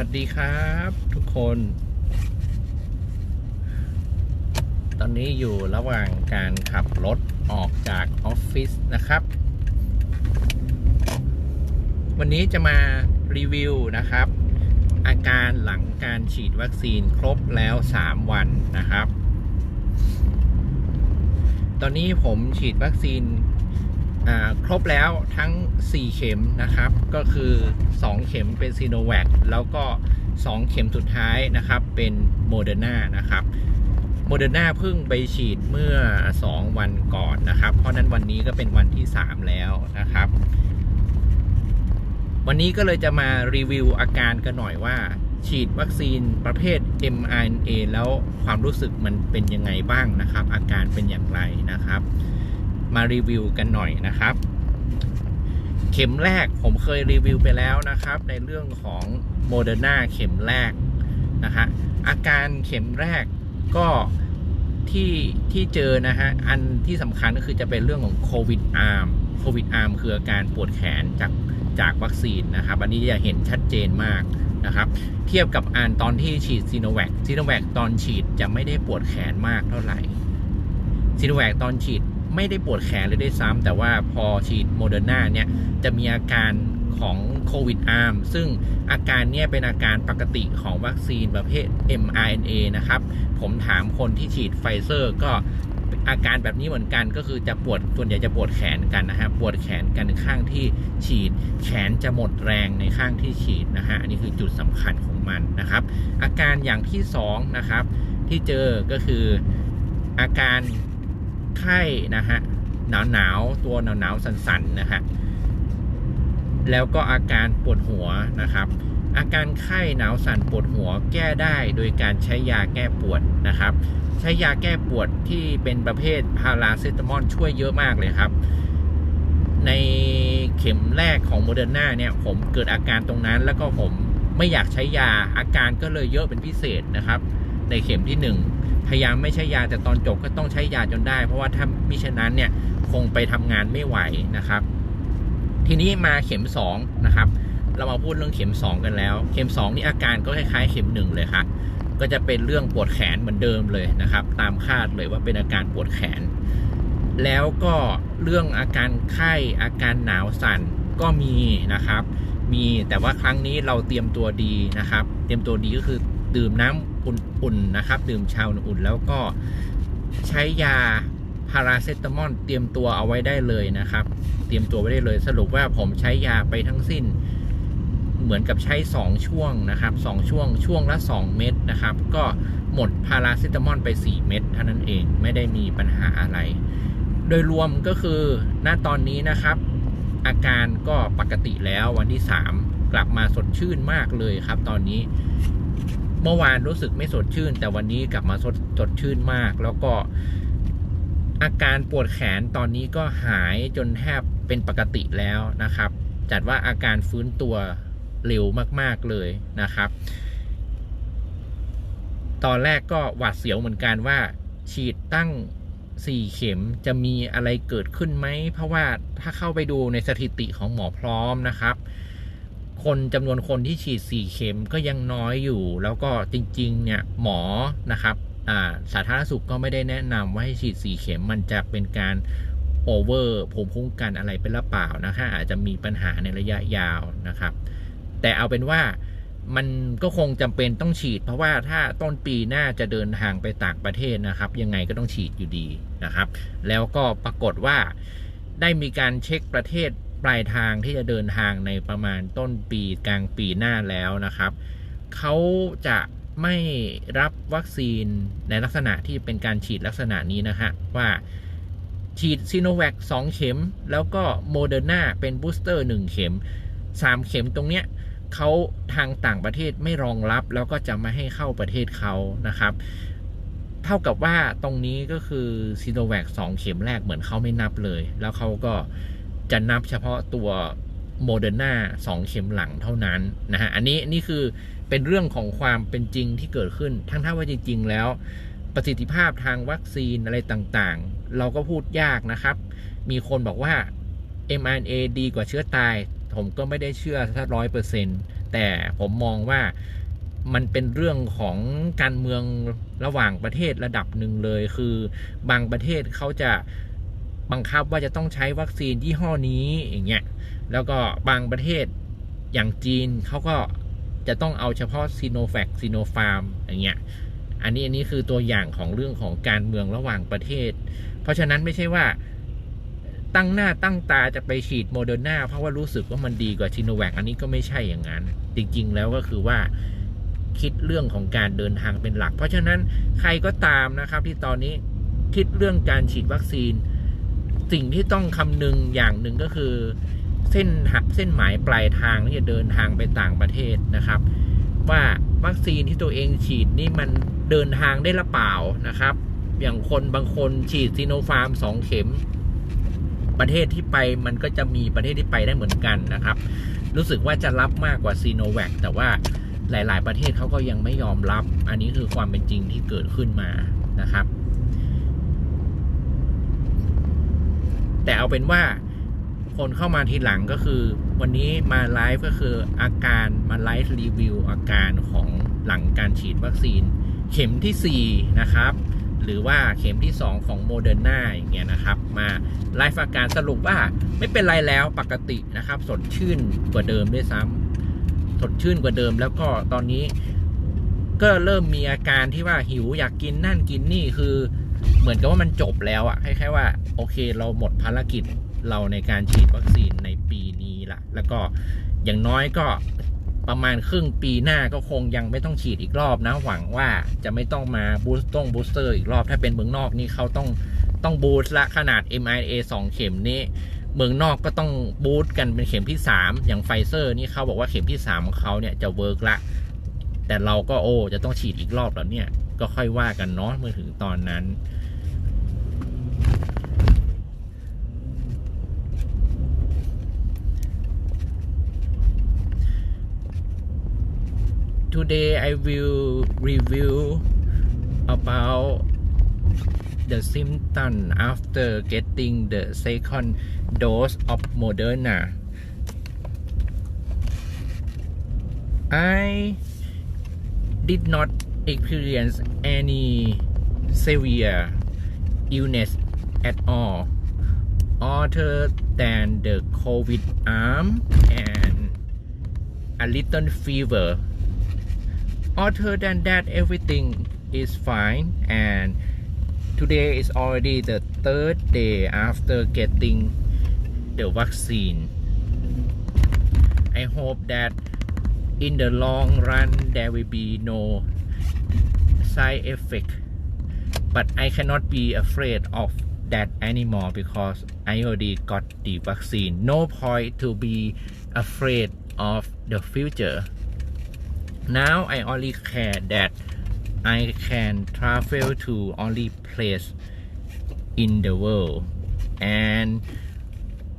วัสดีครับทุกคน ตอนนี้อยู่ระหว่างการขับรถออกจากออฟฟิศนะครับ วันนี้จะมารีวิวนะครับ อาการหลังการฉีดวัคซีนครบแล้ว 3 วันนะครับ ตอนนี้ผมฉีดวัคซีน ครบแล้วทั้ง 4 เข็มนะครับ ก็คือ 2 เข็มเป็นซีโนแวคแล้วก็ 2 เข็มสุดท้ายนะครับ เป็นโมเดอร์นานะครับโมเดอร์นาเพิ่งไปฉีดเมื่อ 2 วันก่อนนะครับ เพราะนั้นวันนี้ก็เป็นวันที่ 3 แล้วนะครับ วันนี้ก็เลยจะมารีวิวอาการกันหน่อยว่า ฉีดวัคซีนประเภท mRNA แล้วความรู้สึกมันเป็นยังไงบ้างนะครับ อาการเป็นอย่างไรนะครับ มารีวิวกันหน่อยนะครับ เข็มแรกผมเคยรีวิวไปแล้วนะครับ ในเรื่องของโมเดอร์นาเข็มแรกนะฮะอาการเข็มแรกก็ที่ที่เจอนะฮะอันที่สำคัญก็คือจะเป็นเรื่องของโควิดอาร์มโควิดอาร์มคืออาการปวดแขนจากจากวัคซีนนะครับ อันนี้จะเห็นชัดเจนมากนะครับ เทียบกับอันตอนที่ฉีดซีโนแวคซีโนแวคตอนฉีดจะไม่ได้ปวดแขนมากเท่าไหร่ซีโนแวคตอนฉีด ไม่ได้ปวดแขนเลยด้วยซ้ำแต่ว่าพอฉีดโมเดอร์นาเนี่ยจะมีอาการของโควิดอาร์มซึ่งอาการเนี้ยเป็นอาการปกติของวัคซีนประเภท mRNA นะครับ ผมถามคนที่ฉีดไฟเซอร์ก็อาการแบบนี้เหมือนกันก็คือจะปวดส่วนใหญ่จะปวดแขนกันนะฮะปวดแขนกันข้างที่ฉีด แขนจะหมดแรงในข้างที่ฉีดนะฮะอันนี้คือจุดสำคัญของมันนะครับ อาการอย่างที่สองนะครับที่เจอก็คืออาการ ไข้นะฮะหนาวหนาวตัวหนาวหนาวๆสั่นๆนะฮะแล้วก็อาการปวดหัวนะครับ อาการไข้หนาวสั่นปวดหัวแก้ได้โดยการใช้ยาแก้ปวดนะครับ ใช้ยาแก้ปวดที่เป็นประเภทพาราเซตามอลช่วยเยอะมากเลยครับ ในเข็มแรกของโมเดอร์นาเนี่ยผมเกิดอาการตรงนั้นแล้วก็ผมไม่อยากใช้ยาอาการก็เลยเยอะเป็นพิเศษนะครับ ในเข็มที่หนึ่งพยายามไม่ใช้ยาแต่ตอนจบก็ต้องใช้ยาจนได้ เพราะว่าถ้ามิฉะนั้นเนี่ยคงไปทำงานไม่ไหวนะครับ ทีนี้มาเข็มสองนะครับเรามาพูดเรื่องเข็ม 2 กันแล้ว เข็ม 2 นี่อาการก็คล้ายๆเข็ม 1 เลยครับก็จะเป็นเรื่องปวดแขนเหมือนเดิมเลยนะครับ ตามคาดเลยว่าเป็นอาการปวดแขน แล้วก็เรื่องอาการไข้อาการหนาวสั่นก็มีนะครับ มีแต่ว่าครั้งนี้เราเตรียมตัวดีนะครับ เตรียมตัวดีก็คือ ดื่มน้ำอุ่นๆนะครับ ดื่มชาอุ่นๆแล้วก็ใช้ยาพาราเซตามอลเตรียมตัวเอาไว้ได้เลยนะครับ เตรียมตัวไว้ได้เลยสรุปว่าผมใช้ยาไปทั้งสิ้น เหมือนกับใช้ 2 ช่วงนะครับ 2 ช่วงช่วงละ 2 เม็ดนะครับ ก็หมดพาราเซตามอลไป 4 เม็ดเท่านั้นเองไม่ได้มีปัญหาอะไร โดยรวมก็คือณตอนนี้นะครับ อาการก็ปกติแล้ววันที่ 3 กลับมาสดชื่นมากเลยครับ ตอนนี้ เมื่อวานรู้สึกไม่สดชื่น แต่วันนี้กลับมาสดสดชื่นมาก แล้วก็อาการปวดแขนตอนนี้ก็หายจนแทบเป็นปกติแล้วนะครับ จัดว่าอาการฟื้นตัวเร็วมากๆเลยนะครับ ตอนแรกก็หวาดเสียวเหมือนกันว่าฉีดตั้ง4เข็มจะมีอะไรเกิดขึ้นไหม เพราะว่าถ้าเข้าไปดูในสถิติของหมอพร้อมนะครับ คนจำนวนคนที่ฉีด 4 เข็มก็ยังน้อยอยู่ แล้วก็จริงๆ เนี่ยหมอนะครับสาธารณสุขก็ไม่ได้แนะนำว่าให้ฉีด 4 เข็มมันจะเป็นการโอเวอร์ภูมิคุ้มกันอะไรเป็นหรือเปล่านะคะอาจจะมีปัญหาในระยะยาวนะครับ แต่เอาเป็นว่ามันก็คงจำเป็นต้องฉีด เพราะว่าถ้าต้นปีหน้าจะเดินทางไปต่างประเทศนะครับ ยังไงก็ต้องฉีดอยู่ดีนะครับ แล้วก็ปรากฏว่าได้มีการเช็คประเทศ ปลายทางที่จะเดินทางในประมาณต้นปีกลางปีหน้าแล้วนะครับ เขาจะไม่รับวัคซีนในลักษณะที่เป็นการฉีดลักษณะนี้นะฮะว่าฉีดซีโนแวค2เข็ม แล้วก็โมเดอร์นาเป็นบูสเตอร์1เข็ม3เข็มตรงเนี้ยเขาทางต่างประเทศไม่รองรับ แล้วก็จะไม่ให้เข้าประเทศเขานะครับ เท่ากับว่าตรงนี้ก็คือซีโนแวค2เข็มแรกเหมือนเขาไม่นับเลย แล้วเขาก็ จะนับเฉพาะตัวโมเดอร์นา2เข็มหลังเท่านั้นนะฮะ อันนี้นี่คือเป็นเรื่องของความเป็นจริงที่เกิดขึ้น ทั้งท่าว่าจริง ๆ แล้วประสิทธิภาพทางวัคซีนอะไรต่างๆ เราก็พูดยากนะครับ มีคนบอกว่า mRNA ดีกว่าเชื้อตาย ผมก็ไม่ได้เชื่อถ้าร้อยเปอร์เซ็นต์แต่ผมมองว่ามันเป็นเรื่องของการเมืองระหว่างประเทศระดับหนึ่งเลย คือบางประเทศเขาจะ บังคับว่าจะต้องใช้วัคซีนยี่ห้อนี้อย่างเงี้ยแล้วก็บางประเทศอย่างจีนเขาก็จะต้องเอาเฉพาะซีโนแฟคซีโนฟาร์มอย่างเงี้ยอันนี้อันนี้คือตัวอย่างของเรื่องของการเมืองระหว่างประเทศ เพราะฉะนั้นไม่ใช่ว่าตั้งหน้าตั้งตาจะไปฉีดโมเดอร์นาเพราะว่ารู้สึกว่ามันดีกว่าชิโนแวคอันนี้ก็ไม่ใช่อย่างนั้น จริงๆแล้วก็คือว่าคิดเรื่องของการเดินทางเป็นหลัก เพราะฉะนั้นใครก็ตามนะครับที่ตอนนี้คิดเรื่องการฉีดวัคซีน สิ่งที่ต้องคำนึงอย่างหนึ่งก็คือ เส้นหักเส้นหมายปลายทางที่จะเดินทางไปต่างประเทศนะครับ ว่าวัคซีนที่ตัวเองฉีดนี่มันเดินทางได้หรือเปล่านะครับ อย่างคนบางคนฉีดซีโนฟาร์มสองเข็ม ประเทศที่ไปมันก็จะมีประเทศที่ไปได้เหมือนกันนะครับ รู้สึกว่าจะรับมากกว่าซีโนแวคแต่ว่าหลาย ๆ ประเทศเขาก็ยังไม่ยอมรับ อันนี้คือความเป็นจริงที่เกิดขึ้นมานะครับ แต่เอาเป็นว่าคนเข้ามาทีหลังก็คือ วันนี้มาไลฟ์ก็คืออาการมาไลฟ์รีวิวอาการของหลังการฉีดวัคซีน เข็มที่ 4 นะครับ หรือว่าเข็มที่ 2 ของโมเดอร์นาอย่างเงี้ยนะครับ มาไลฟ์อาการสรุปว่าไม่เป็นไรแล้วปกตินะครับ สดชื่นกว่าเดิมด้วยซ้ำสดชื่นกว่าเดิมแล้วก็ตอนนี้ ก็เริ่มมีอาการที่ว่าหิวอยากกินนั่นกินนี่คือ เหมือนกับว่ามันจบแล้วอะคล้ายๆว่า โอเคเราหมดภารกิจเราในการฉีดวัคซีนในปีนี้ละแล้วก็อย่างน้อยก็ประมาณครึ่งปีหน้าก็คงยังไม่ต้องฉีดอีกรอบนะ หวังว่าจะไม่ต้องมาบูสต์ต้องบูสเตอร์อีกรอบถ้าเป็นเมืองนอกนี่เขาต้องต้องบูสต์ละขนาด mRNA 2 เข็มนี้ เมืองนอกก็ต้องบูสต์กันเป็นเข็มที่ 3 อย่างไฟเซอร์นี่เขาบอกว่าเข็มที่ 3 ของเขาเนี่ยจะเวิร์กละ แต่เราก็โอ้จะต้องฉีดอีกรอบแล้วเนี่ย ก็ค่อยว่ากันเนาะเมื่อถึงตอนนั้น Today I will review about the symptom after getting the second dose of Moderna. I did not experience any severe illness at all, other than the COVID arm and a little fever. Other than that, everything is fine, and today is already the third day after getting the vaccine. I hope that in the long run there will be no side effect but I cannot be afraid of that anymore because I already got the vaccine. No point to be afraid of the future. Now I only care that I can travel to only place in the world. And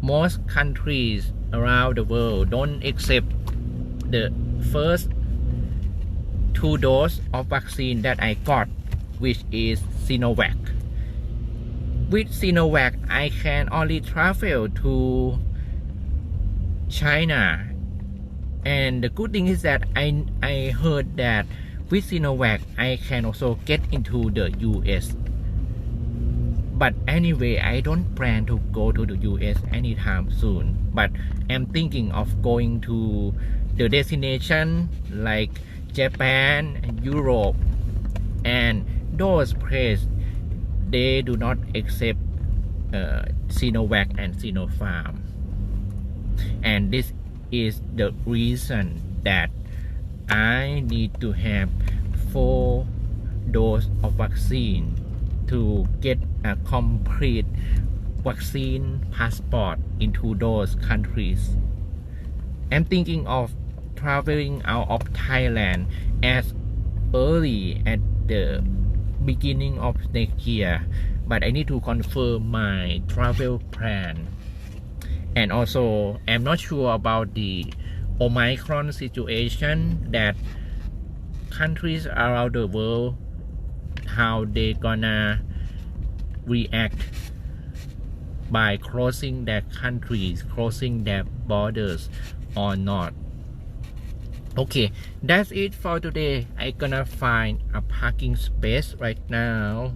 most countries around the world don't accept the first two dose of vaccine that I got, which is Sinovac. With Sinovac, I can only travel to China. And the good thing is that I, I heard that with Sinovac, I can also get into the US. But anyway, I don't plan to go to the US anytime soon. But I'm thinking of going to the destination like Japan, and Europe, and those places they do not accept uh, Sinovac and Sinopharm. And this is the reason that I need to have four dose of vaccine to get a complete vaccine passport into those countries. I'm thinking of traveling out of Thailand as early at the beginning of next year, but I need to confirm my travel plan. And also, I'm not sure about the Omicron situation that countries around the world how they gonna react by closing their countries, closing their borders or not. Okay, that's it for today. I gonna find a parking space right now.